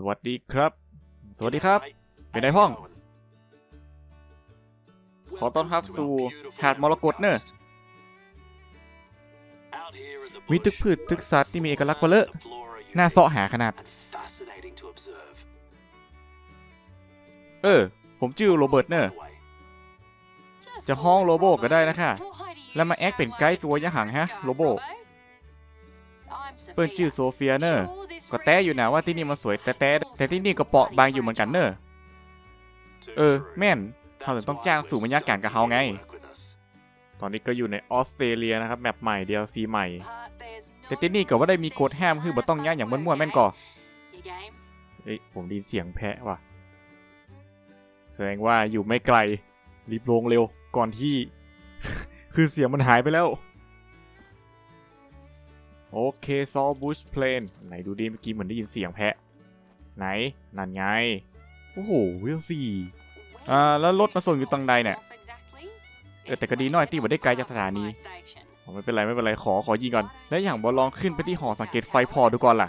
สวัสดีครับ สวัสดีครับ เป็นไงพ่อง ขอต้อนรับสู่หาดมรกตเนอะมีตึกพืชตึกสัตว์ที่มีเอกลักษณ์เบลอะน่าเสาะหาขนาด เออ ผมชื่อโรเบิร์ตเนอะจะห้องโลโบก็ได้นะคะ แล้วมาแอคเป็นไกด์ตัวยะหังฮะโลโบ เปิ้นชื่อโซเฟียเนอะก็แต้อยู่นะว่าที่นี่มันสวยแต่แต่แต่ที่นี่ก็เปราะบางอยู่เหมือนกันเนอะเออ แม่นเขาถึงต้องจ้างสู่บรรยากาศกับเขาไง ตอนนี้ก็อยู่ในออสเตรเลียนะครับแมปใหม่ DLC ใหม่ แต่ที่นี่ก็ว่าได้มีกฎห้ามคือบ่ต้องย่างอย่างมั่วๆแม่นก่อเอ้ยผมไดีเสียงแพะว่ะ แสดงว่าอยู่ไม่ไกลรีบลงเร็วก่อนที่ คือเสียงมันหายไปแล้ว โอเคซอบูชเพลนไหนดูดิเมื่อกี้เหมือนได้ยินเสียงแพะ ไหน นั่นไง โอ้โหวิวสี่อ่า แล้วรถมาส่งอยู่ตรงใดเนี่ยเออแต่ก็ดีหน่อยที่บ่ได้ไกลจากสถานีอ๋อไม่เป็นไร ไม่เป็นไร ขอขอยิงก่อน แล้วอย่างบอลลองขึ้นไปที่หอสังเกตไฟพอดูก่อนล่ะ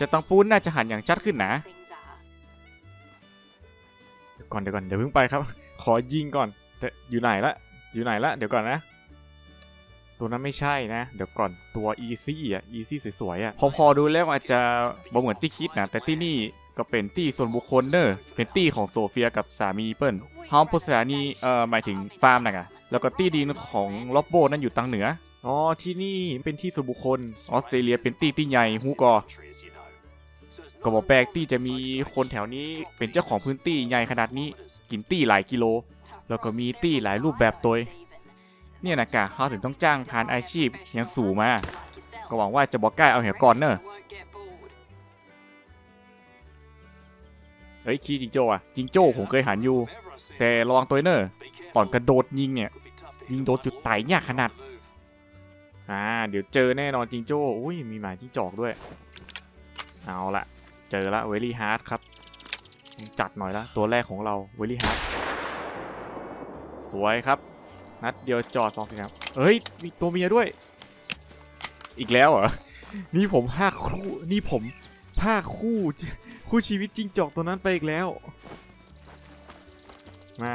จะต้องปูนน่าจะหันอย่างชัดขึ้นนะเดี๋ยวก่อนเดี๋ยวก่อนเดี๋ยวเพิ่งไปครับ ขอยิงก่อนแต่อยู่ไหนละอยู่ไหนละเดี๋ยวก่อนนะ ตัวนั้นไม่ใช่นะ เดี๋ยวก่อนตัว easy อะ easy สวยๆอะ พอพอดูแล้วอาจจะบ่เหมือนที่คิดนะ แต่ที่นี่ก็เป็นตี้ส่วนบุคคลเนอะเป็นตี้ของโซเฟียกับสามีเปิ้ลเฮาพุสถานีเอ่อหมายถึงฟาร์มนะกะแล้วก็ตี้ดีของล็อบโบนั่นอยู่ตังเหนือ อ๋อ ที่นี่เป็นที่ส่วนบุคคล ออสเตรเลียเป็นตี้ที่ใหญ่ฮูกอก็บอกแปลกตี้จะมีคนแถวนี้เป็นเจ้าของพื้นที่ใหญ่ขนาดนี้ กินตี้หลายกิโล แล้วก็มีตี้หลายรูปแบบตัว เนี่ยนะกะเขาถึงต้องจ้างผ่านอาชีพยังสู่มา ก็หวังว่าจะบอกกล้าเอาเหี่ยก่อนเนอะเฮ้ยคีจิงโจ้อะจิงโจ้ผมเคยหันอยู่ แต่ระวังตัวเนอะตอนกระโดดยิงเนี่ย ยิงโดนจุดไตยากขนาดอ่าเดี๋ยวเจอแน่นอนจิงโจ้อุ้ยมีหมายจิ้งจอกด้วย เอาละเจอละเวลี่ฮาร์ดครับจัดหน่อยละตัวแรกของเราเวลี่ฮาร์ดสวยครับ นัดเดียวจอดสองสิครับเฮ้ย มีตัวเมียด้วย อีกแล้วเหรอ นี่ผมภาคคู่ นี่ผมภาคคู่ คู่ชีวิตจริงจอกตัวนั้นไปอีกแล้ว มา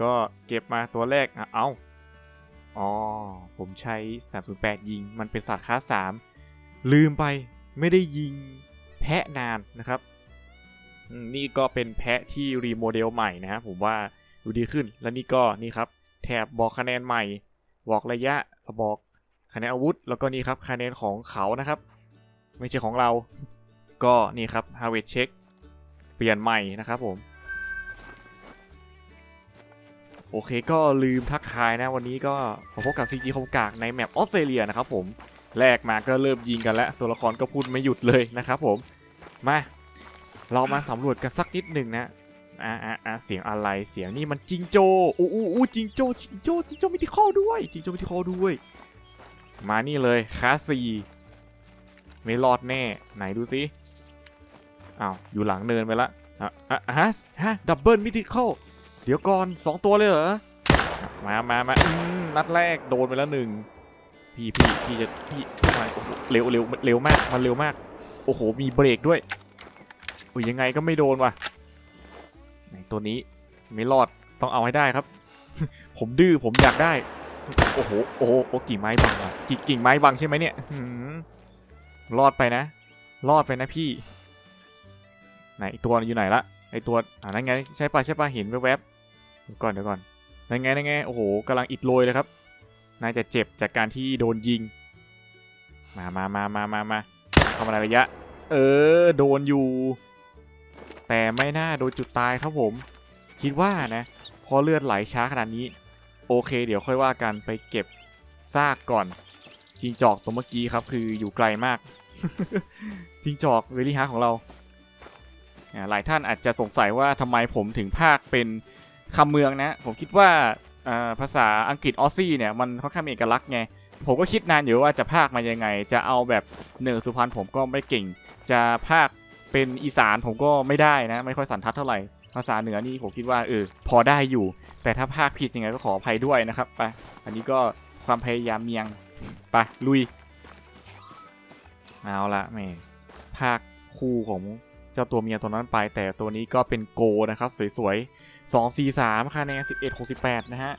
ก็เก็บมาตัวแรกอะเอาอ๋อ ผมใช้ 308 ยิง มันเป็นสัตว์ค้า3ลืมไปไม่ได้ยิงแพะนานนะครับอืมนี่ก็เป็นแพะที่รีโมเดลใหม่นะครับผมว่าดูดีขึ้น แล้วนี่ก็นี่ครับ แถบบอกคะแนนใหม่ บอกระยะบอกคะแนนอาวุธ แล้วก็นี่ครับคะแนนของเขานะครับ ไม่ใช่ของเรา ก็นี่ครับ Harvest Check เปลี่ยนใหม่นะครับผม โอเคก็ลืมทักทายนะวันนี้ก็พบกับ CG คมกากในแมปออสเตรเลียนะครับผมแรกมาก็เริ่มยิงกันแล้วตัวละครก็พูดไม่หยุดเลยนะครับผม มา เรามาสำรวจกันสักนิดหนึ่งนะ อ่าอ่าอ่าเสียงอะไรเสียงนี่มันจิงโจ้อู้อู้อู้จิงโจ้จิงโจ้จิงโจ้มีที่ข้อด้วยจิงโจ้มีที่ข้อด้วย มานี่เลยคาซีไม่รอดแน่ไหนดูสิอ้าวอยู่หลังเนินไปละอะอะฮะฮะดับเบิลมิติเข้าเดี๋ยวก่อนสองตัวเลยเหรอมามามาอืมนัดแรกโดนไปแล้วหนึ่งพี่พี่พี่จะพี่ทำไมโอ้โหเร็วเร็วเร็วมากมันเร็วมาก โอ้โหมีเบรกด้วยโอ้ยยังไงก็ไม่โดนว่ะ ตัวนี้ไม่รอดต้องเอาให้ได้ครับ ผมดื้อผมอยากได้ โอ้โหโอ้โหกิ่งไม้บังอะกิ่งกิ่งไม้บังใช่ไหมเนี่ยรอดไปนะ รอดไปนะพี่ ไหนตัวอยู่ไหนละไอตัวอ่านั่นไงใช่ปะใช่ปะเห็นแวบๆเดี๋ยวก่อนเดี๋ยวก่อนนั่นไงนั่นไงโอ้โหกำลังอิดโรยเลยครับน่าจะเจ็บจากการที่โดนยิง มามามามามามาทำอะไรระยะ เออ โดนอยู่ แต่ไม่น่าโดนจุดตายครับผม คิดว่านะพอเลือดไหลช้าขนาดนี้ โอเค เดี๋ยวค่อยว่ากันไปเก็บซากก่อนจิงจอกตัวเมื่อกี้ครับ คืออยู่ไกลมากจิงจอกเวลี่ฮาของเราหลายท่านอาจจะสงสัยว่าทำไมผมถึงภาคเป็นคำเมืองนะ ผมคิดว่าภาษาอังกฤษออสซี่เนี่ยมันค่อนข้างมีเอกลักษณ์ไงผมก็คิดนานอยู่ว่าจะพากมายังไง จะเอาแบบเหนือสุพรรณผมก็ไม่เก่ง จะพาก เป็นอีสานผมก็ไม่ได้นะ ไม่ค่อยสันทัดเท่าไหร่ ภาษาเหนือนี่ผมคิดว่าเออพอได้อยู่ แต่ถ้าพากผิดยังไงก็ขออภัยด้วยนะครับไปอันนี้ก็ความพยายามเมียงไปลุยเอาละแม่ภาคคู่ของเจ้าตัวเมียตัวนั้นไป แต่ตัวนี้ก็เป็นโกนะครับ สวยๆ2 4 3คะแนน11 68นะฮะ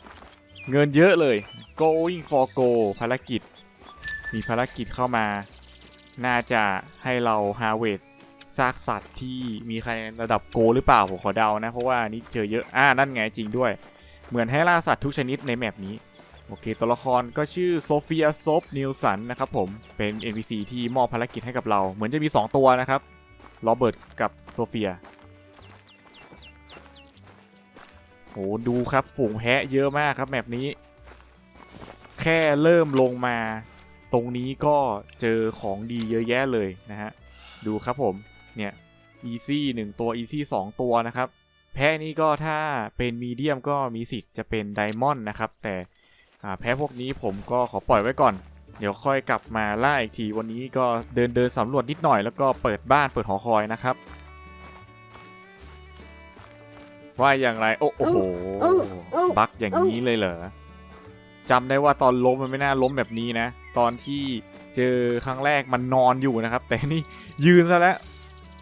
เงินเยอะเลย going for go ภารกิจ มีภารกิจเข้ามา น่าจะให้เรา harvest ซากสัตว์ที่มีคะแนนระดับโกหรือเปล่าผมขอเดานะ เพราะว่านี่เจอเยอะอ่านั่นไงจริงด้วย เหมือนให้ล่าสัตว์ทุกชนิดในแมปนี้ โอเค ตัวละครก็ชื่อโซเฟียซบนิลสันนะครับผมเป็น NPC ที่มอบภารกิจให้กับเรา เหมือนจะมี 2 ตัวนะครับโรเบิร์ตกับโซเฟียโหดูครับฝูงแพะเยอะมากครับแมปนี้ แค่เริ่มลงมา ตรงนี้ก็เจอของดีเยอะแยะเลยนะฮะ ดูครับผม เนี่ย Easy 1ตัว Easy 2ตัวนะครับ แพะนี้ก็ถ้าเป็นมีเดียมก็มีสิทธิ์จะเป็นไดมอนด์นะครับ แต่แพ้พวกนี้ผมก็ขอปล่อยไว้ก่อน เดี๋ยวค่อยกลับมาล่าอีกทีวันนี้ก็เดินเดินสำรวจนิดหน่อยแล้วก็เปิดบ้านเปิดหอคอยนะครับว่าอย่างไร โอ้โห บักอย่างนี้เลยเหรอจำได้ว่าตอนล้มมันไม่น่าล้มแบบนี้นะ ตอนที่เจอครั้งแรกมันนอนอยู่นะครับ แต่นี่ยืนซะแล้ว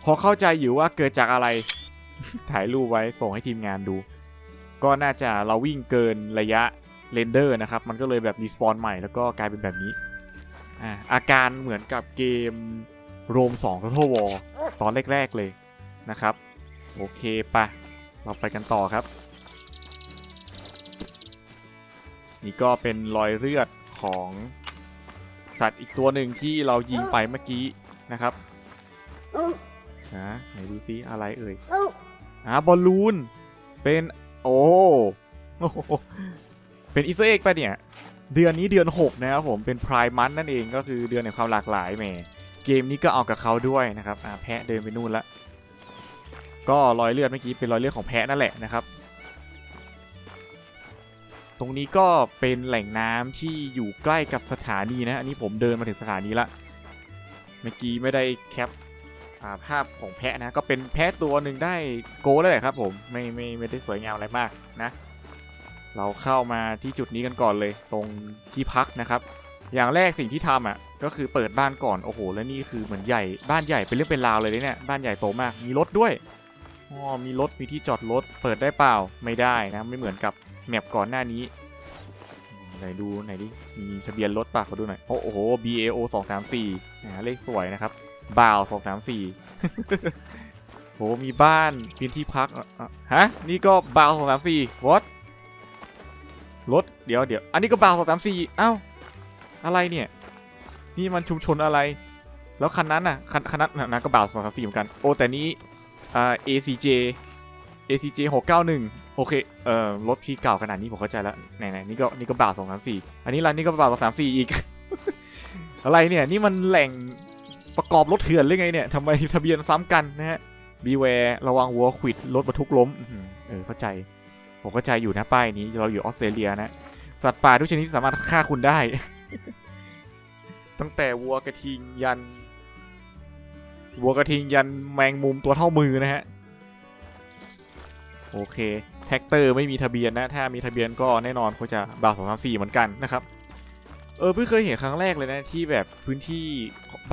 พอเข้าใจอยู่ว่าเกิดจากอะไร ถ่ายรูปไว้ส่งให้ทีมงานดู ก็น่าจะเราวิ่งเกินระยะเรนเดอร์นะครับ มันก็เลยแบบรีสปอนใหม่แล้วก็กลายเป็นแบบนี้ อ่าอาการเหมือนกับเกมโรม2 Total War ตอนแรก ๆ เลยนะครับ โอเคปะเราไปกันต่อครับ นี่ก็เป็นรอยเลือดของสัตว์อีกตัวหนึ่งที่เรายิงไปเมื่อกี้นะครับ นะไหนดูซิอะไรเอ่ยอ่าบอลลูน เป็น โอ้โอ้โหเป็นอีสเตอร์เอ็กไปะเนี่ย เดือนนี้เดือน 6 นะครับผมเป็นพรายมันนั่นเองก็คือเดือนแห่งความหลากหลายแหมเกมนี้ก็เอากับเขาด้วยนะครับอ่าแพะเดินไปนู่นละก็รอยเลือดเมื่อกี้เป็นรอยเลือดของแพะนั่นแหละนะครับ ตรงนี้ก็เป็นแหล่งน้ำที่อยู่ใกล้กับสถานีนะ อันนี้ผมเดินมาถึงสถานีละ เมื่อกี้ไม่ได้แคปอ่า ภาพของแพะนะก็เป็นแพะตัวหนึ่งได้โกลเลยครับผมไม่ไม่ไม่ได้สวยงามอะไรมากนะ เราเข้ามาที่จุดนี้กันก่อนเลย ตรงที่พักนะครับ อย่างแรกสิ่งที่ทำอะก็คือเปิดบ้านก่อนโอ้โห แล้วนี่คือเหมือนใหญ่บ้านใหญ่เป็นเรื่องเป็นราวเลยเนี่ยบ้านใหญ่โตมากมีรถด้วยอ๋อมีรถมีที่จอดรถเปิดได้เปล่าไม่ได้นะไม่เหมือนกับแมปก่อนหน้านี้ไหนดูไหนดิมีทะเบียนรถป่ะขอดูหน่อยโอ้โห BAO 2 3 4อ่เลขสวยนะครับ บ่าวสองสามสี่โหมีบ้านพื้นที่พักอะฮะนี่ก็บ่าวสองสามสี่วอตรถเดี๋ยวเดี๋ยวอันนี้ก็บ่าวสองสามสี่เอ้าอะไรเนี่ยนี่มันชุมชนอะไร แล้วคันนั้นน่ะคันคันนั้นน่ะก็บ่าวสองสามสี่เหมือนกันโอ้แต่นี้อ่า ACJ ACJ หกเก้าหนึ่งโอเคเอ่อรถพี่เก่าขนาดนี้ผมเข้าใจแล้วไหนๆนี่ก็นี่ก็บ่าวสองสามสี่อันนี้ร้านนี่ก็บ่าวสองสามสี่อีกอะไรเนี่ยนี่มันแหล่ง ประกอบรถเถื่อนหรือไงเนี่ยทำไมทะเบียนซ้ำกันนะฮะบีแวร์ระวังวัวขวิดรถบรรทุกล้มเออเข้าใจ ผมเข้าใจอยู่นะป้ายนี้เราอยู่ออสเตรเลียนะ สัตว์ป่าทุกชนิดสามารถฆ่าคุณได้ ตั้งแต่วัวกระทิงยัน วัวกระทิงยันแมงมุมตัวเท่ามือนะฮะ โอเค แท็กเตอร์ไม่มีทะเบียนนะ ถ้ามีทะเบียนก็แน่นอนเขาจะบ่าทสองสามสี่เหมือนกันนะครับ เออเพิ่งเคยเห็นครั้งแรกเลยนะที่แบบพื้นที่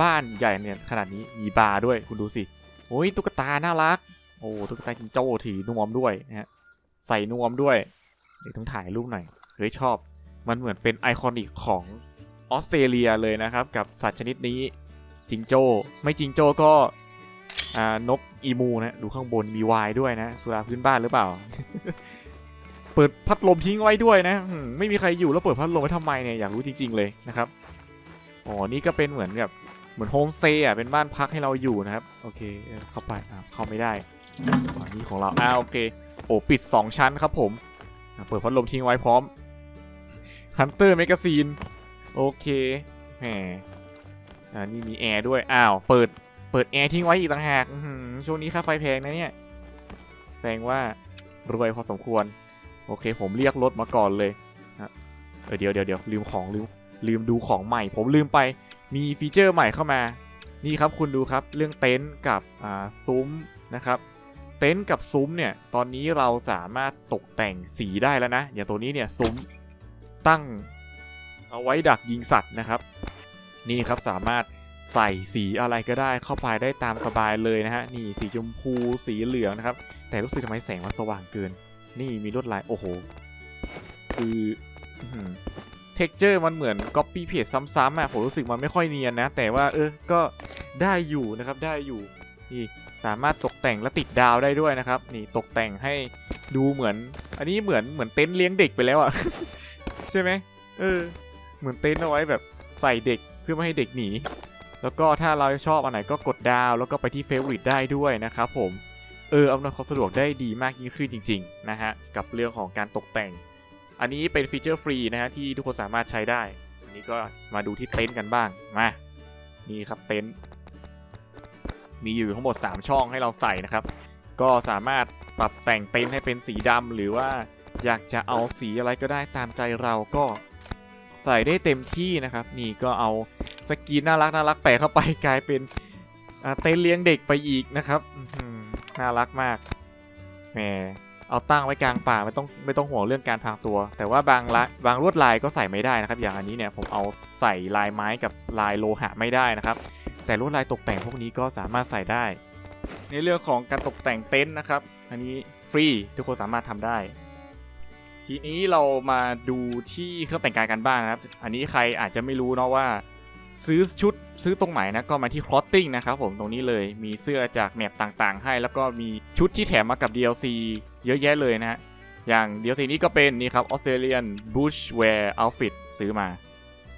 บ้านใหญ่เนี่ยขนาดนี้มีบาร์ด้วยคุณดูสิโอ้ยตุ๊กตาน่ารัก โอ้ตุ๊กตาจิงโจ้ถือนวมด้วยนะฮะใส่นวมด้วยเดี๋ยวต้องถ่ายรูปหน่อยเฮ้ยชอบ มันเหมือนเป็นไอคอนิกของออสเตรเลียเลยนะครับ กับสัตว์ชนิดนี้จิงโจ้ ไม่จิงโจ้ก็อ่านกอีมูนะดูข้างบนมีวายด้วยนะสุราพื้นบ้านหรือเปล่า เปิดพัดลมทิ้งไว้ด้วยนะไม่มีใครอยู่แล้วเปิดพัดลมไว้ทำไมเนี่ยอยากรู้จริง ๆเลยนะครับอ๋อนี่ก็เป็นเหมือนกับ เหมือนโฮมสเตย์อะเป็นบ้านพักให้เราอยู่นะครับ โอเคเออเข้าไปอะเข้าไม่ได้อันนี้ของเราอ่าโอเค โอ้ปิด 2 ชั้นครับผมอะเปิดพัดลมทิ้งไว้พร้อม Hunter Magazine โอเคแหมอ่านี่มีแอร์ด้วยอ้าวเปิดเปิดแอร์ทิ้งไว้อีกต่างหากอื้อหือช่วงนี้ค่าไฟแพงนะเนี่ยแสดงว่ารวยพอสมควร โอเค ผมเรียกรถมาก่อนเลยฮะเออเดี๋ยวเดี๋ยวเดี๋ยวลืมของลืมลืมดูของใหม่ ผมลืมไป มีฟีเจอร์ใหม่เข้ามา นี่ครับคุณดูครับเรื่องเต็นท์กับซุ้มนะครับ เต็นท์กับซุ้มเนี่ยตอนนี้เราสามารถตกแต่งสีได้แล้วนะ อย่างตัวนี้เนี่ยซุ้มตั้งเอาไว้ดักยิงสัตว์นะครับ นี่ครับสามารถใส่สีอะไรก็ได้เข้าไปได้ตามสบายเลยนะฮะนี่สีชมพูสีเหลืองนะครับ แต่รู้สึกทำไมแสงมันสว่างเกิน นี่มีลวดลายโอ้โห คือ เท็กเจอร์มันเหมือน Copy Paste ซ้ำๆอะผมรู้สึกมันไม่ค่อยเนียนนะ แต่ว่าเออก็ได้อยู่นะครับได้อยู่นี่สามารถตกแต่งและติดดาวได้ด้วยนะครับ นี่ตกแต่งให้ดูเหมือน อันนี้เหมือนเหมือนเต็นท์เลี้ยงเด็กไปแล้วอะ ใช่ไหมเออ เหมือนเต็นท์เอาไว้แบบใส่เด็กเพื่อไม่ให้เด็กหนีแล้วก็ถ้าเราชอบอันไหนก็กดดาว แล้วก็ไปที่เฟ v o r i t e ได้ด้วยนะครับผมเอออำนวยความสะดวกได้ดีมากยิ่งขึ้นจริง ๆ นะฮะ กับเรื่องของการตกแต่ง อันนี้เป็นฟีเจอร์ฟรีนะฮะที่ทุกคนสามารถใช้ได้ อันนี้ก็มาดูที่เต็นท์กันบ้าง มา นี่ครับเต็นท์ มีอยู่ทั้งหมด 3 ช่องให้เราใส่นะครับ ก็สามารถปรับแต่งเต็นท์ให้เป็นสีดำหรือว่าอยากจะเอาสีอะไรก็ได้ตามใจเราก็ใส่ได้เต็มที่นะครับ นี่ก็เอาสกีนน่ารักน่ารักแปะเข้าไปกลายเป็นเต็นท์เลี้ยงเด็กไปอีกนะครับน่ารักมากแหม เอาตั้งไว้กลางป่าไม่ต้องไม่ต้องห่วงเรื่องการพรางตัว แต่ว่าบางละบางลวดลายก็ใส่ไม่ได้นะครับ อย่างอันนี้เนี่ยผมเอาใส่ลายไม้กับลายโลหะไม่ได้นะครับ แต่ลวดลายตกแต่งพวกนี้ก็สามารถใส่ได้ ในเรื่องของการตกแต่งเต็นท์นะครับ อันนี้ฟรีทุกคนสามารถทำได้ ทีนี้เรามาดูที่เครื่องแต่งกายกันบ้างนะครับ อันนี้ใครอาจจะไม่รู้เนาะว่า ซื้อชุดซื้อตรงไหนนะก็มาที่คลอตติ้งนะครับผมตรงนี้เลยมีเสื้อจากแมปต่างๆ ให้ แล้วก็มีชุดที่แถมมากับ DLC เยอะแยะเลยนะฮะอย่าง DLC นี้ก็เป็นนี่ครับ Australian Bushwear Outfit ซื้อมา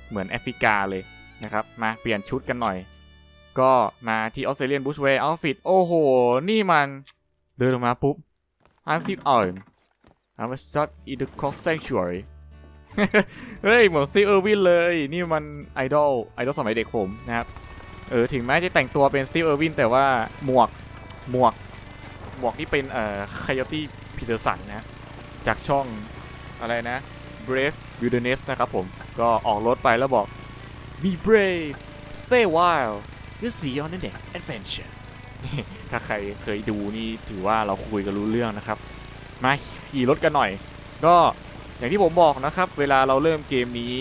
เหมือนแอฟริกาเลยนะครับมาเปลี่ยนชุดกันหน่อย ก็มาที่ Australian Bushwear Outfit โอ้โห นี่มันเดินออกมาปุ๊บ I'm sit on I'm a shot in the cross sanctuary เฮ้ยเหมือนซีเออร์วินเลย นี่มันไอดอลไอดอลสมัยเด็กผมนะครับ เออถึงแม้จะแต่งตัวเป็นสตีเออร์วินแต่ว่าหมวกหมวกหมวกนี่เป็นเอ่อคายอตี้พีเตอร์สันนะ จากช่องอะไรนะ Brave Wilderness นะครับผม ก็ออกรถไปแล้วบอก Be brave stay wild you see on the next adventure ถ้าใครเคยดูนี่ถือว่าเราคุยกันรู้เรื่องนะครับ มาขี่รถกันหน่อย ก็ อย่างที่ผมบอกนะครับ เวลาเราเริ่มเกมนี้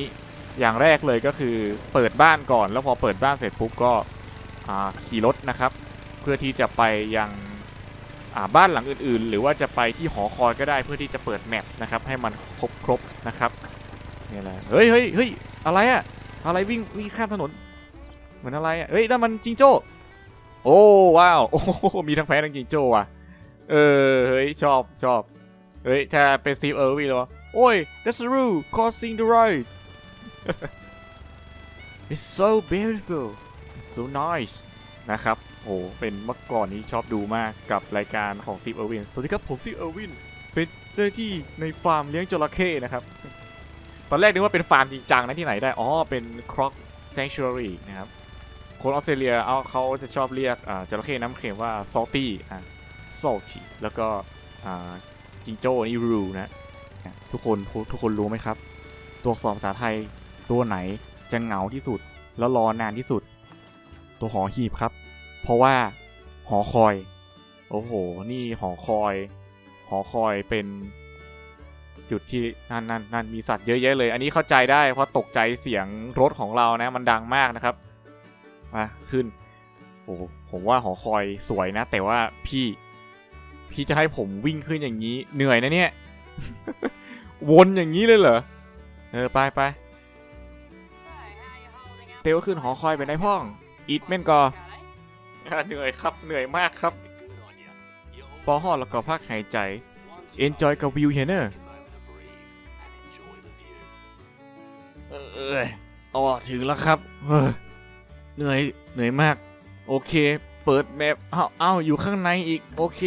อย่างแรกเลยก็คือเปิดบ้านก่อน แล้วพอเปิดบ้านเสร็จปุ๊บก็ขี่รถนะครับ เพื่อที่จะไปยังบ้านหลังอื่น ๆ หรือว่าจะไปที่หอคอยก็ได้เพื่อที่จะเปิดแมปนะครับให้มันครบครบๆนะครับนี่แหละเฮ้ยเฮ้ยเฮ้ยอะไรอะอะไรวิ่งวิ่งข้ามถนน เหมือนอะไรอะเฮ้ยนั่นมันจิงโจ้โอ้ว้าวโอ้มีทั้งแพ้ทั้งจิงโจ้ว่ะเออเฮ้ยชอบชอบเฮ้ยถ้าเป็นสตีฟเออร์วีเหรอ โอ้ย that's the rule crossing the road it's so beautiful it's so nice นะครับโอ้เป็นเมื่อก่อนนี้ชอบดูมากกับรายการของซีเออร์วิน สวัสดีครับผมซีเออร์วิน เป็นเจ้าหน้าที่ในฟาร์มเลี้ยงจระเข้นะครับ ตอนแรกนึกว่าเป็นฟาร์มจริงจังนะที่ไหนได้ อ๋อ เป็น Croc Sanctuary นะครับ คนออสเตรเลียเอาเขาจะชอบเรียกอ่าจระเข้น้ำเค็มว่า salty อ่า salty แล้วก็อ่าจิงโจ้นี่ ru นะ ทุกคนทุกคนรู้ไหมครับ ตัวสอักษรภาษาไทยตัวไหนจะเหงาที่สุด แล้วรอนานที่สุด ตัวหอหีบครับ เพราะว่าหอคอย โอ้โห นี่หอคอย หอคอยเป็น จุดที่นั่นนั่นนั่นมีสัตว์เยอะแยะเลย อันนี้เข้าใจได้เพราะตกใจเสียงรถของเรานะ มันดังมากนะครับมาขึ้นโอ้ผมว่าหอคอยสวยนะ แต่ว่าพี่ พี่จะให้ผมวิ่งขึ้นอย่างนี้เหนื่อยนะเนี่ย วนอย่างนี้เลยเหรอ เออ ไปไปเตวขึ้นหอคอยไปในห้องอีทเม่นกอเหนื่อยครับ เหนื่อยมากครับ ปอหอดแล้วก็พักหายใจ enjoy กับวิวเฮเนอร์เอออ๋อถึงแล้วครับเออเหนื่อย เหนื่อยมาก โอเค เปิดแมปเอ้าเอ้าอยู่ข้างในอีก โอเค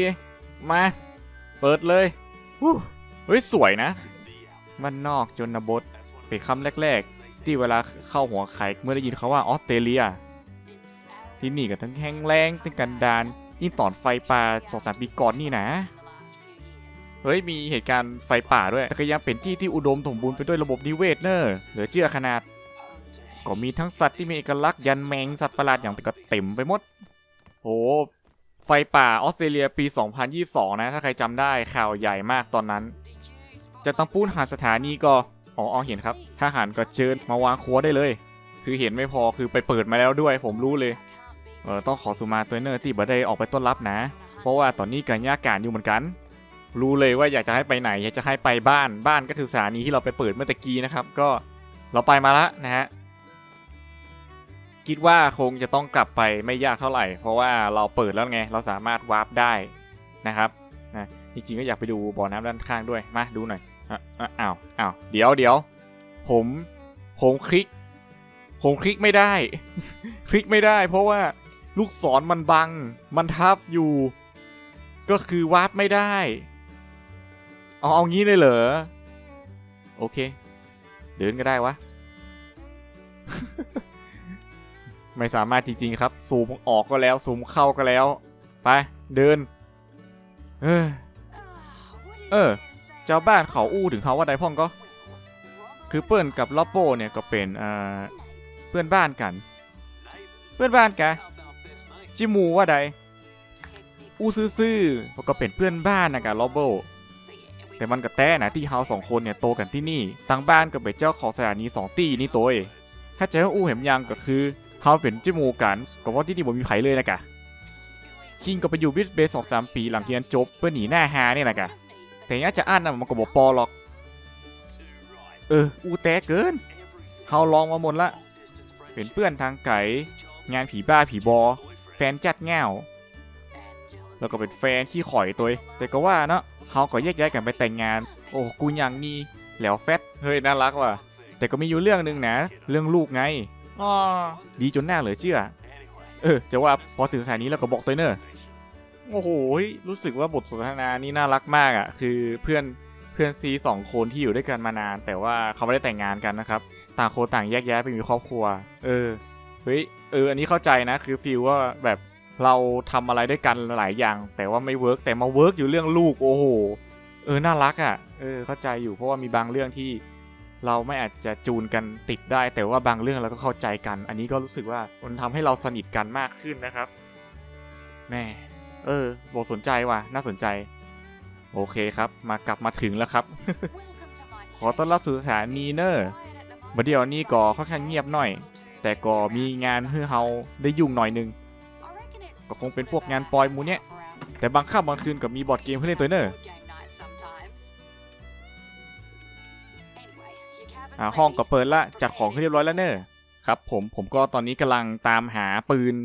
มา เปิดเลยวู้ เฮ้ย สวยนะ มันนอกจนนบดเป็นคำแรก ๆ ที่เวลาเข้าหัวไข่เมื่อได้ยินเขาว่าออสเตรเลีย ที่นี่ก็ทั้งแห้งแล้งทั้งกันดานยิ่งตอนไฟป่าสองสามปีก่อนนี่นะ เฮ้ย มีเหตุการณ์ไฟป่าด้วย แต่ก็ยังเป็นที่ที่อุดมสมบูรณ์ไปด้วยระบบนิเวศเนอะเหลือเชื่อขนาด ก็มีทั้งสัตว์ที่มีเอกลักษณ์ยันแมงสัตว์ประหลาดอย่างก็เต็มไปหมดโอ้ไฟป่าออสเตรเลียปี 2022 นะ ถ้าใครจำได้ข่าวใหญ่มากตอนนั้น จะต้องปูนหาสถานีก็อ๋ออ๋อเห็นครับทหารก็เชิญมาวางครัวได้เลย คือเห็นไม่พอคือไปเปิดมาแล้วด้วย ผมรู้เลยเออต้องขอสุมาตัวเนอร์ที่บัได้ออกไปต้อนรับนะ เพราะว่าตอนนี้กันยากการอยู่เหมือนกัน รู้เลยว่าอยากจะให้ไปไหน อยากจะให้ไปบ้านบ้านก็คือสถานีที่เราไปเปิดเมื่อตะกี้นะครับ ก็เราไปมาแล้วนะฮะคิดว่าคงจะต้องกลับไปไม่ยากเท่าไหร่ เพราะว่าเราเปิดแล้วไงเราสามารถวาร์ปได้นะครับนะจริงๆก็อยากไปดูบ่อน้ำด้านข้างด้วยมาดูหน่อย อ้าวอ้าวเดี๋ยวเดี๋ยวผม ผมคลิก ผมคลิกไม่ได้ คลิกไม่ได้ เพราะว่าลูกศรมันบัง มันทับอยู่ ก็คือวาร์ปไม่ได้ เอาเอางี้เลยเหรอ โอเค เดินก็ได้วะ ไม่สามารถจริงๆครับ ซูมออกก็แล้ว ซูมเข้าก็แล้ว ไป เดิน เออ เออ เจ้าบ้านเขาอู้ถึงเขาว่าใดพ่องก็ คือเปิ้ลกับลอปโปเนี่ยก็เป็นอ่าเพื่อนบ้านกัน เพื่อนบ้านกจิมูว่าใดอู้ซื่อๆเขาก็เป็นเพื่อนบ้านนะกะลอปโปแต่มันก็แต้นะที่เฮาสองคนเนี่ยโตกันที่นี่ตั้งบ้านก็เป็นเจ้าของสถานีสองตีนี่ตัวเองถ้าจะให้อู้เห็มยังก็คือเฮาเป็นจิมูกันก็ว่าที่นี่บ่มีไผเลยนะกะคิงก็ไปอยู่บิสเบสสองสามปีหลังเรียนจบเพื่อหนีหน้าฮาเนี่ยนะกะ แต่ยังจะอ่านนะมันก็บอกปอหรอก เออ อูแตกเกินเฮาลองมาหมดละ เป็นเพื่อนทางไก่งานผีบ้าผีบอ แฟนจัดแง่วแล้วก็เป็นแฟนขี้ข่อยตัวแต่ก็ว่าเนาะเฮาก็แยกย้ายกันไปแต่งงาน โอ้กูยังนี่แล้วแฟตเฮ้ยน่ารักว่ะแต่ก็มีอยู่เรื่องหนึ่งนะ เรื่องลูกไงอ๋อดีจนหน้าเหลือเชื่อ เออ จะว่าพอถึงสถานีแล้วก็บอกตัวเนอร์ โอ้โหรู้สึกว่าบทสนทนานี่น่ารักมากอะ คือเพื่อนเพื่อนซีสองคนที่อยู่ด้วยกันมานาน แต่ว่าเขาไม่ได้แต่งงานกันนะครับ ต่างคนต่างแยกย้ายไปมีครอบครัว เออเฮ้ยเออ อันนี้เข้าใจนะคือฟีลว่าแบบเราทำอะไรด้วยกันหลายอย่าง แต่ว่าไม่เวิร์กแต่มาเวิร์กอยู่เรื่องลูกโอ้โหเออน่ารักอะเออเข้าใจอยู่เพราะว่ามีบางเรื่องที่เราไม่อาจจะจูนกันติดได้ แต่ว่าบางเรื่องเราก็เข้าใจกัน อันนี้ก็รู้สึกว่ามันทำให้เราสนิทกันมากขึ้นนะครับแม่ เออบทสนใจว่ะ น่าสนใจ โอเคครับ มากลับมาถึงแล้วครับ ขอต้อนรับสู่สถานีเนอร์บัดเดี๋ยวนี้ก็ค่อนข้างเงียบหน่อย แต่ก็มีงานให้เฮาได้ยุ่งหน่อยนึง ก็คงเป็นพวกงานปอยมูเนี่ยแต่บางค่ำบางคืนก็มีบอร์ดเกมให้เล่นตัวเนอร์อ่าห้องก็เปิดละจัดของให้เรียบร้อยแล้วเนอะครับผมผมก็ตอนนี้กำลังตามหาปืน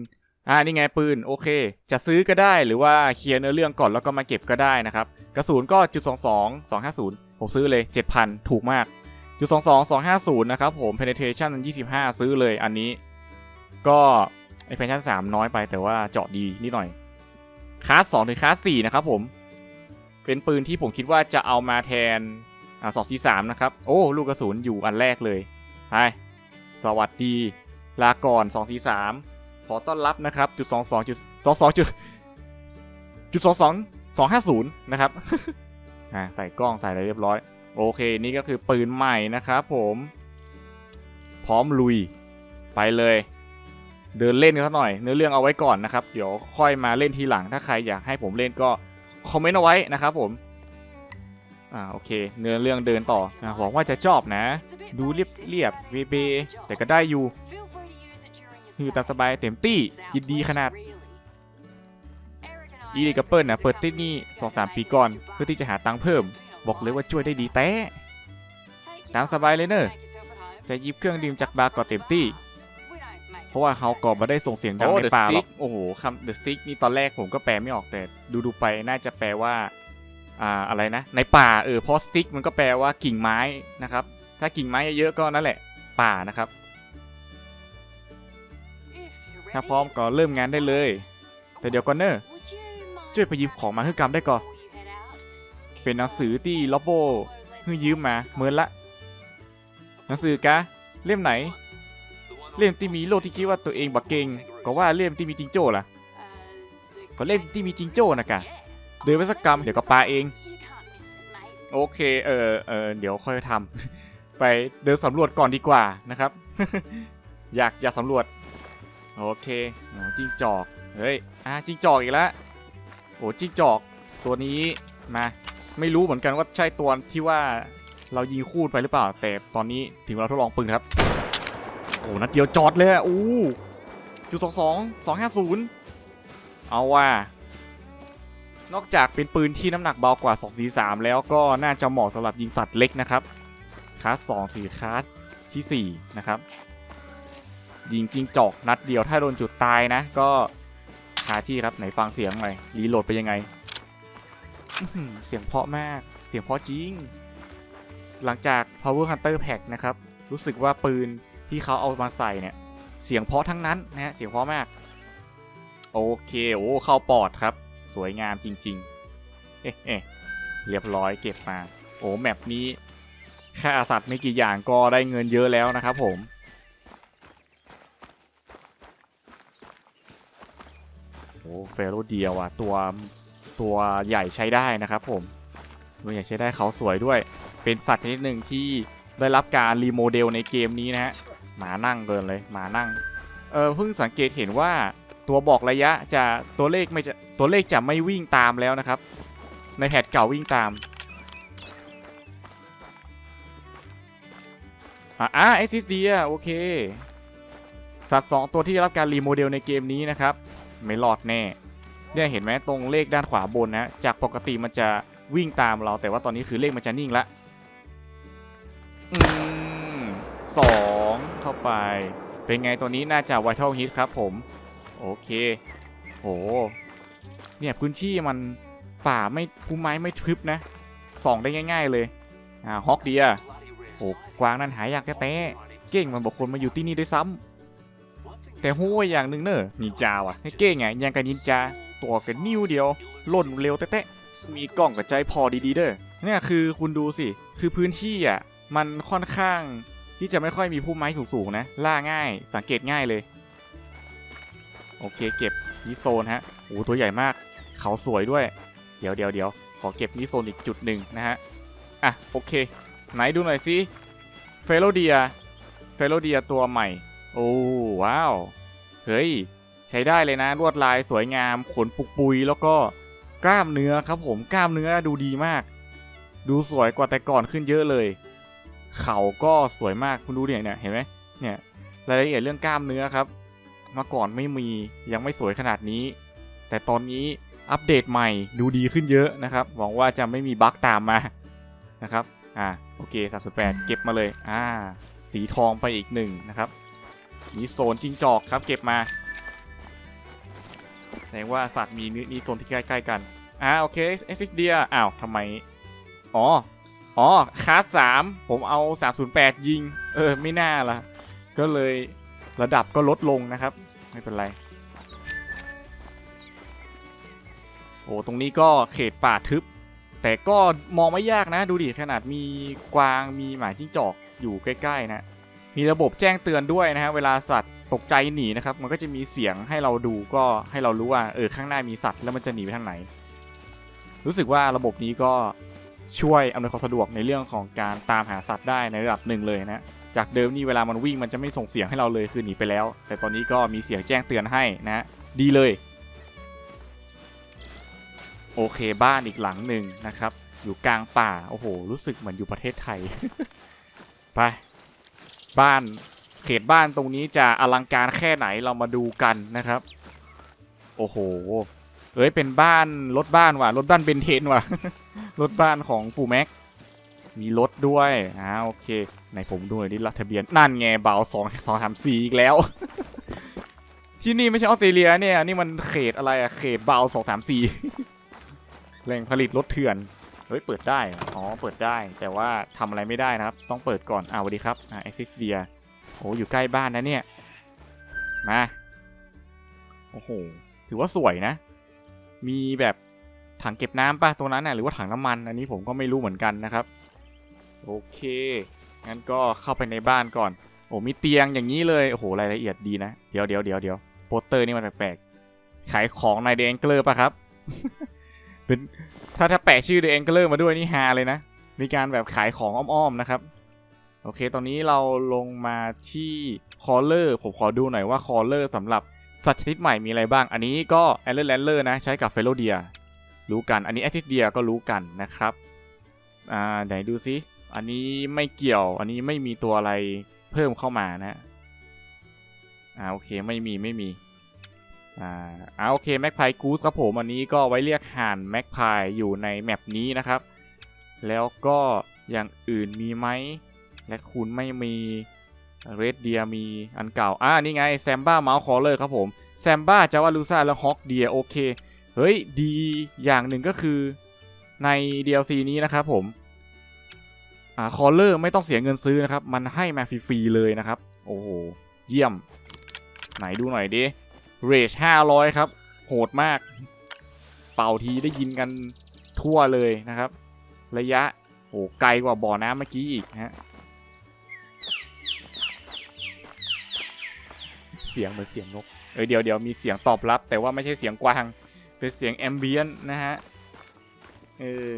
อ่านี่ไงปืนโอเค จะซื้อก็ได้หรือว่าเคลียร์เนื้อเรื่องก่อนแล้วก็มาเก็บก็ได้นะครับกระสุนก็จุดสองสองสองห้าศูนย์ผมซื้อเลยเจ็ดพันถูกมากจุดสองสองสองห้าศูนย์นะครับผม penetration ยี่สิบห้าซื้อเลยอันนี้ ก็ไอ penetration สามน้อยไปแต่ว่าเจาะดีนิดหน่อยคลาสสองถึงคลาสสี่นะครับผม เป็นปืนที่ผมคิดว่าจะเอามาแทนอ่าสองสี่สามนะครับโอ้ลูกกระสุนอยู่อันแรกเลยไปสวัสดีลาก่อนสองสี่สาม ขอต้อนรับนะครับจุดสองสองจุดสองสองจุดจุดสองสองสองห้าศูนย์นะครับอ่าใส่กล้องใส่อะไรเรียบร้อย โอเคนี่ก็คือปืนใหม่นะครับผมพร้อมลุยไปเลย เดินเล่นกันสักหน่อย เนื้อเรื่องเอาไว้ก่อนนะครับ เดี๋ยวค่อยมาเล่นทีหลังถ้าใครอยากให้ผมเล่นก็คอมเมนต์เอาไว้นะครับผมอ่าโอเค เนื้อเรื่องเดินต่อนะหวังว่าจะชอบนะ ดูเรียบเรียบเบเบแต่ก็ได้อยู่ อยู่ตามสบายเต็มที่ยินดีขนาดอีลีกับเปิลนะเปิดที่นี่สองสามปีก่อน เพื่อที่จะหาตังค์เพิ่ม บอกเลยว่าช่วยได้ดีแต่ตามสบายเลยเนอะจะหยิบเครื่องดื่มจากบาร์ก่อนเต็มที่ เพราะว่าเฮาก็มาได้ส่งเสียงดังโอ้ใน The ป่าหรอก Stick โอ้โหคำ The Stick นี่ตอนแรกผมก็แปลไม่ออกแต่ ดูดูๆไปน่าจะแปลว่าอ่าอะไรนะ ในป่าเออเพราะ stick มันก็แปลว่ากิ่งไม้นะครับ ถ้ากิ่งไม้เยอะๆก็นั่นแหละ ป่านะครับ ถ้าพร้อมก็เริ่มงานได้เลย แต่เดี๋ยวก่อนเนอะช่วยไปหยิบของมาให้กรรมได้ก่อน เป็นหนังสือที่ล็อบโบเพิ่งยืมมาเมินละ หนังสือกะเล่มไหน เล่มที่มีโลกที่คิดว่าตัวเองบักเก่งก็ว่าเล่มที่มีจิงโจ้ล่ะ ก็เล่มที่มีจิงโจ้นะกะเดินไปสักกรรมเดี๋ยวก็ปาเอง โอเคเออเออเดี๋ยวค่อยทำไปเดินสำรวจก่อนดีกว่านะครับ อยากอยากสำรวจ โอเคโอ้จิ้งจอก เฮ้ย อะจิ้งจอกอีกแล้วโอ้จิ้งจอก ตัวนี้มา ไม่รู้เหมือนกันว่าใช่ตัวที่ว่าเรายิงคูดไปหรือเปล่า แต่ตอนนี้ถึงเราทดลองปืนครับ โอ้นัดเดียวจอดเลยอู้จุดสองสองสองห้าศูนย์เอาว่านอกจากเป็นปืนที่น้ำหนักเบากว่า243 แล้วก็น่าจะเหมาะสำหรับยิงสัตว์เล็กนะครับคลาส2ถือคลาสทีสี่ 4 นะครับ ยิงจริงจอกนัดเดียวถ้าโดนจุดตายนะ ก็คาที่ครับไหนฟังเสียงหน่อยรีโหลดไปยังไงเสียงเพาะมากเสียงเพาะจริง หลังจาก Power Hunter Pack นะครับ รู้สึกว่าปืนที่เขาเอามาใส่เนี่ย เสียงเพาะทั้งนั้นนะฮะเสียงเพาะมาก โอเคโอ้เข้าปอดครับ สวยงามจริง ๆ เอ๊ะเอ๊ะเรียบร้อยเก็บมา โอ้แมปนี้แค่อาสัตว์ไม่กี่อย่างก็ได้เงินเยอะแล้วนะครับผม โอ้ เฟโรเดียวอะตัวตัวใหญ่ใช้ได้นะครับผมตัวใหญ่ใช้ได้เขาสวยด้วย เป็นสัตว์ชนิดหนึ่งที่ได้รับการรีโมเดลในเกมนี้นะฮะหมานั่งเกินเลยหมานั่งเออเพิ่งสังเกตเห็นว่าตัวบอกระยะจะตัวเลขไม่จะตัวเลขจะไม่วิ่งตามแล้วนะครับ ในแพทเก่าวิ่งตามอะอะ SSD อะโอเค สัตว์สองตัวที่ได้รับการรีโมเดลในเกมนี้นะครับ ไม่รอดแน่ เนี่ยเห็นไหมตรงเลขด้านขวาบนนะ จากปกติมันจะวิ่งตามเรา แต่ว่าตอนนี้คือเลขมันจะนิ่งละอืมสองเข้าไป เป็นไงตัวนี้น่าจะ Vital Hit ครับผม โอเค โห เนี่ยพื้นที่มันป่าไม่ภูไม้ไม่ทึบนะส่องได้ง่าย ๆ เลย อ่าฮอกเดียโอ้กวางนั่นหายากแต้เก่งมันบอกคนมาอยู่ที่นี่ด้วยซ้ำ แต่หู้อย่างหนึ่งเนอะนินจาว่ะให้เก่งไงยังกับนินจาตัวกันนิ้วเดียวล่นเร็วแตะๆมีกล้องกับใจพอดีๆเด้อเนี่ยคือคุณดูสิ คือพื้นที่อะมันค่อนข้างที่จะไม่ค่อยมีพุ่มไม้สูงๆนะ ล่าง่ายสังเกตง่ายเลย โอเคเก็บนิโซนฮะโอ้ตัวใหญ่มาก เขาสวยด้วย เดี๋ยวเดี๋ยวเดี๋ยวขอเก็บนิโซนอีกจุดหนึ่งนะฮะ อะ โอเค ไหนดูหน่อยสิเฟโลเดียเฟโลเดียตัวใหม่ โอ้ว้าว เฮ้ย ใช้ได้เลยนะลวดลายสวยงามขนปุกปุยแล้วก็กล้ามเนื้อครับผมกล้ามเนื้อดูดีมาก ดูสวยกว่าแต่ก่อนขึ้นเยอะเลย เขาก็สวยมากคุณดูเนี่ยเนี่ยเห็นไหมเนี่ยรายละเอียดเรื่องกล้ามเนื้อครับเมื่อก่อนไม่มียังไม่สวยขนาดนี้ แต่ตอนนี้อัปเดตใหม่ดูดีขึ้นเยอะนะครับหวังว่าจะไม่มีบั๊กตามมานะครับอ่าโอเค38เก็บมาเลยอ่าสีทองไปอีกหนึ่งนะครับ มีโซนจิงจอกครับ เก็บมาแสดงว่าสัตว์มีมีโซนที่ใกล้ๆกันอ่าโอเคเอ็กเดียอ้าวทำไม อ๋อ อ๋อคาสสามผมเอา 308 ยิง เออ ไม่น่าละก็เลยระดับก็ลดลงนะครับ ไม่เป็นไร โอ้ตรงนี้ก็เขตป่าทึบ แต่ก็มองไม่ยากนะ ดูดิ ขนาดมีกวางมีหมาจิ้งจอกอยู่ใกล้ ๆ นะ มีระบบแจ้งเตือนด้วยนะฮะเวลาสัตว์ตกใจหนีนะครับ มันก็จะมีเสียงให้เราดูก็ให้เรารู้ว่าเออข้างหน้ามีสัตว์แล้วมันจะหนีไปทางไหน รู้สึกว่าระบบนี้ก็ช่วยอำนวยความสะดวกในเรื่องของการตามหาสัตว์ได้ในระดับหนึ่งเลยนะจากเดิมนี่เวลามันวิ่งมันจะไม่ส่งเสียงให้เราเลยคือหนีไปแล้ว แต่ตอนนี้ก็มีเสียงแจ้งเตือนให้นะดีเลย โอเคบ้านอีกหลังหนึ่งนะครับ อยู่กลางป่าโอ้โห รู้สึกเหมือนอยู่ประเทศไทย ไป บ้านเขตบ้านตรงนี้จะอลังการแค่ไหนเรามาดูกันนะครับ โอ้โหเอ้ยเป็นบ้านรถบ้านว่ะรถบ้านเบนเทนว่ะรถบ้านของปู่แม็กมีรถด้วยอ่าโอเคไหนผมดูหน่อยดิรัทะเบียนนั่นไงเบาสองสองสามสี่อีกแล้ว ที่นี่ไม่ใช่ออสเตรเลียเนี่ยนี่มันเขตอะไรอะเขตเบาสองสามสี่แหล่งผลิตรถเถื่อน เฮ้ยเปิดได้อ๋อเปิดได้ แต่ว่าทำอะไรไม่ได้นะครับ ต้องเปิดก่อนอ่าสวัสดีครับอ่าเอ็กซิสเดียโอ้อยู่ใกล้บ้านนะเนี่ยมาโอ้โหถือว่าสวยนะ มีแบบถังเก็บน้ำป่ะตรงนั้นน่ะหรือว่าถังน้ำมัน อันนี้ผมก็ไม่รู้เหมือนกันนะครับ โอเคงั้นก็เข้าไปในบ้านก่อน โอ้มีเตียงอย่างนี้เลยโอ้โหรายละเอียดดีนะเดี๋ยวเดี๋ยวเดี๋ยวเดี๋ยวโปสเตอร์นี่มันแปลกๆขายของในเดนเกอร์ป่ะครับ เป็นถ้าถ้าแปะชื่อเดนเกอร์มมาด้วยนี่ฮาเลยนะ มีการแบบขายของอ้อมๆนะครับ โอเค ตอนนี้เราลงมาที่คอลเลอร์ผมขอดูหน่อยว่าคอลเลอร์สำหรับสัตว์ชนิดใหม่มีอะไรบ้าง อันนี้ก็แอลเลอร์แลนเลอร์นะ ใช้กับเฟโลเดียรู้กัน อันนี้แอซิเดียก็รู้กันนะครับ อ่า ไหนดูซิอันนี้ไม่เกี่ยว อันนี้ไม่มีตัวอะไรเพิ่มเข้ามานะ อ่า โอเค ไม่มี ไม่มี อ่าอ่าโอเคแม็กพายกูสครับผมอันนี้ก็ไว้เรียกห่านแม็กพายอยู่ในแมปนี้นะครับ แล้วก็อย่างอื่นมีไหมและคุณไม่มีเรดเดียมีอันเก่า อ่านี่ไงแซมบ้าเมาส์คอเลอร์ครับผมแซมบ้าจาวาลูซาและฮอกเดียโอเค เฮ้ย ดีอย่างหนึ่งก็คือใน DLC นี้นะครับผม อ่าคอเลอร์ไม่ต้องเสียเงินซื้อนะครับ มันให้มาฟรีๆเลยนะครับ โอ้โห เยี่ยม ไหนดูหน่อยดิ เรช500 ครับ โหดมาก เป่าทีได้ยินกันทั่วเลยนะครับ ระยะโอ้ไกลกว่าบ่อน้ำเมื่อกี้อีกฮะเสียงเหมือนเสียงนก เอ้ยเดี๋ยวเดี๋ยวมีเสียงตอบรับ แต่ว่าไม่ใช่เสียงกวาง เป็นเสียงแอมเบียนนะฮะ เออ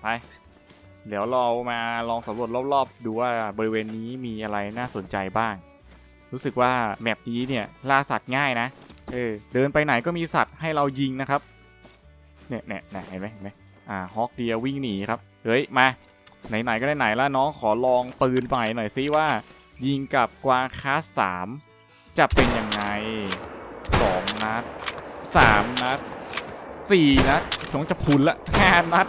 ไป เดี๋ยวเรามาลองสำรวจรอบๆ ดูว่าบริเวณนี้มีอะไรน่าสนใจบ้าง รู้สึกว่าแมปนี้เนี่ยล่าสัตว์ง่ายนะเออเดินไปไหนก็มีสัตว์ให้เรายิงนะครับเนี่ยเนี่ยเนี่ยเห็นไหมเห็นไหมอ่าฮอกเดียวิ่งหนีครับเฮ้ยมาไหนๆก็ได้ไหนแล้วน้องขอลองปืนใหม่หน่อยซิว่า ยิงกับกวางคาสสามจะเป็นยังไงสองนัดสามนัดสี่นัดน้องจะพุนละห้านัด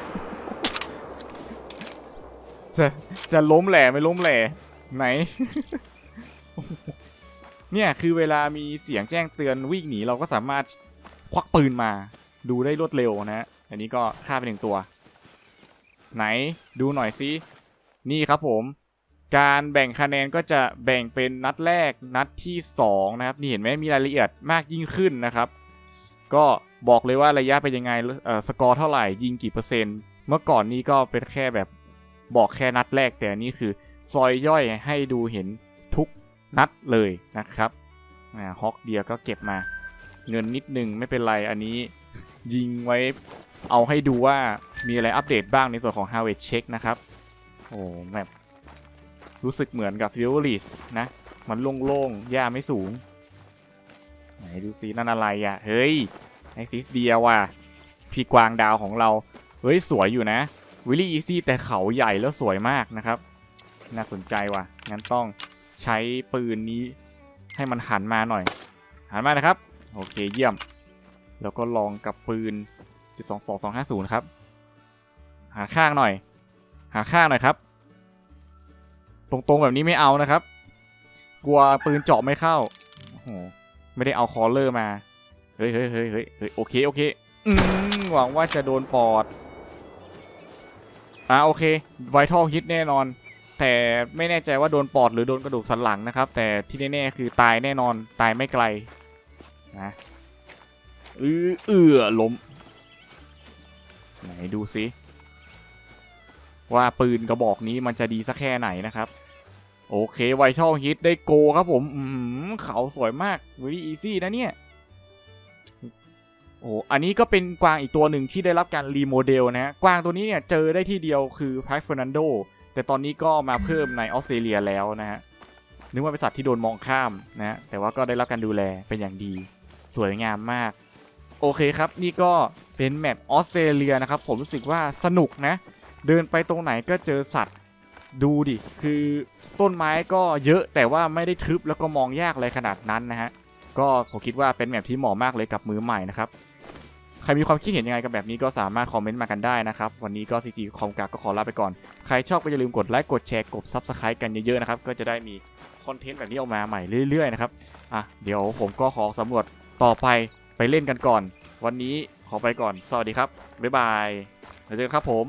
จะจะล้มแหล่ไม่ล้มแหล่ไหน เนี่ยคือเวลามีเสียงแจ้งเตือนวิ่งหนีเราก็สามารถควักปืนมา ดูได้รวดเร็วนะฮะอันนี้ก็ฆ่าไปหนึ่งตัว ไหนดูหน่อยซินี่ครับผม การแบ่งคะแนนก็จะแบ่งเป็นนัดแรกนัดที่ 2 นะครับ นี่เห็นไหมมีรายละเอียดมากยิ่งขึ้นนะครับ ก็บอกเลยว่าระยะเป็นยังไงเอ่อสกอร์เท่าไหร่ยิงกี่เปอร์เซ็นต์ เมื่อก่อนนี้ก็เป็นแค่แบบบอกแค่นัดแรกแต่อันนี้คือ ซอยย่อยให้ดูเห็นทุก นัดเลยนะครับฮอกเดียก็เก็บมา เงินนิดนึงไม่เป็นไรอันนี้ยิงไว้เอาให้ดูว่ามีอะไรอัปเดตบ้างในส่วนของ Harvest Check นะครับ โอ้แบบรู้สึกเหมือนกับฟิวลิสนะ มันโล่งๆ หญ้าไม่สูง ไหนดูสินั่นอะไรอะ่ะ เฮ้ยไอซิสเดียว่ะ พี่กวางดาวของเรา เฮ้ย สวยอยู่นะวิลลี่อีซี่แต่เขาใหญ่แล้วสวยมากนะครับ น่าสนใจว่ะ งั้นต้อง ใช้ปืนนี้ให้มันหันมาหน่อย หันมานะครับ โอเคเยี่ยม แล้วก็ลองกับปืนจุดสองสองสองห้าศูนย์ครับหันข้างหน่อยหันข้างหน่อยครับ ตรงๆแบบนี้ไม่เอานะครับ กลัวปืนเจาะไม่เข้าโอ้โหไม่ได้เอาคอเลอร์มาเฮ้ยเฮ้ยเฮ้ยเฮ้ยเฮ้ยโอเคโอเคอืมหวังว่าจะโดนปอดอ่าโอเคไวทัลฮิตแน่นอน แต่ไม่แน่ใจว่าโดนปอดหรือโดนกระดูกสันหลังนะครับ แต่ที่แน่ๆคือตายแน่นอนตายไม่ไกลนะเออเอือล้มไหนดูซิว่าปืนกระบอกนี้มันจะดีสักแค่ไหนนะครับ โอเคไวช่องฮิตได้โกครับผมอืมเขาสวยมากวิอีซี่นะเนี่ยโอ้อันนี้ก็เป็นกวางอีกตัวหนึ่งที่ได้รับการรีโมเดลนะฮะกวางตัวนี้เนี่ยเจอได้ที่เดียวคือไพร์เฟอร์นันโด แต่ตอนนี้ก็มาเพิ่มในออสเตรเลียแล้วนะฮะนึกว่าเป็นสัตว์ที่โดนมองข้ามนะฮะแต่ว่าก็ได้รับการดูแลเป็นอย่างดี สวยงามมาก โอเคครับ นี่ก็เป็นแมปออสเตรเลียนะครับ ผมรู้สึกว่าสนุกนะ เดินไปตรงไหนก็เจอสัตว์ดูดิ คือต้นไม้ก็เยอะแต่ว่าไม่ได้ทึบแล้วก็มองยากอะไรขนาดนั้นนะฮะก็ผมคิดว่าเป็นแมปที่เหมาะมากเลยกับมือใหม่นะครับ ใครมีความคิดเห็นยังไงกับแบบนี้ก็สามารถคอมเมนต์มากันได้นะครับ วันนี้ก็ซีจีคอมกาก็ขอลาไปก่อน ใครชอบก็อย่าลืมกดไลค์ กดแชร์ กดซับสไครต์กันเยอะๆนะครับ ก็จะได้มีคอนเทนต์แบบนี้ออกมาใหม่เรื่อยๆนะครับ อะ เดี๋ยวผมก็ขอสำรวจต่อไปไปเล่นกันก่อน วันนี้ขอไปก่อน สวัสดีครับ บ๊ายบาย แล้วเจอกันครับผม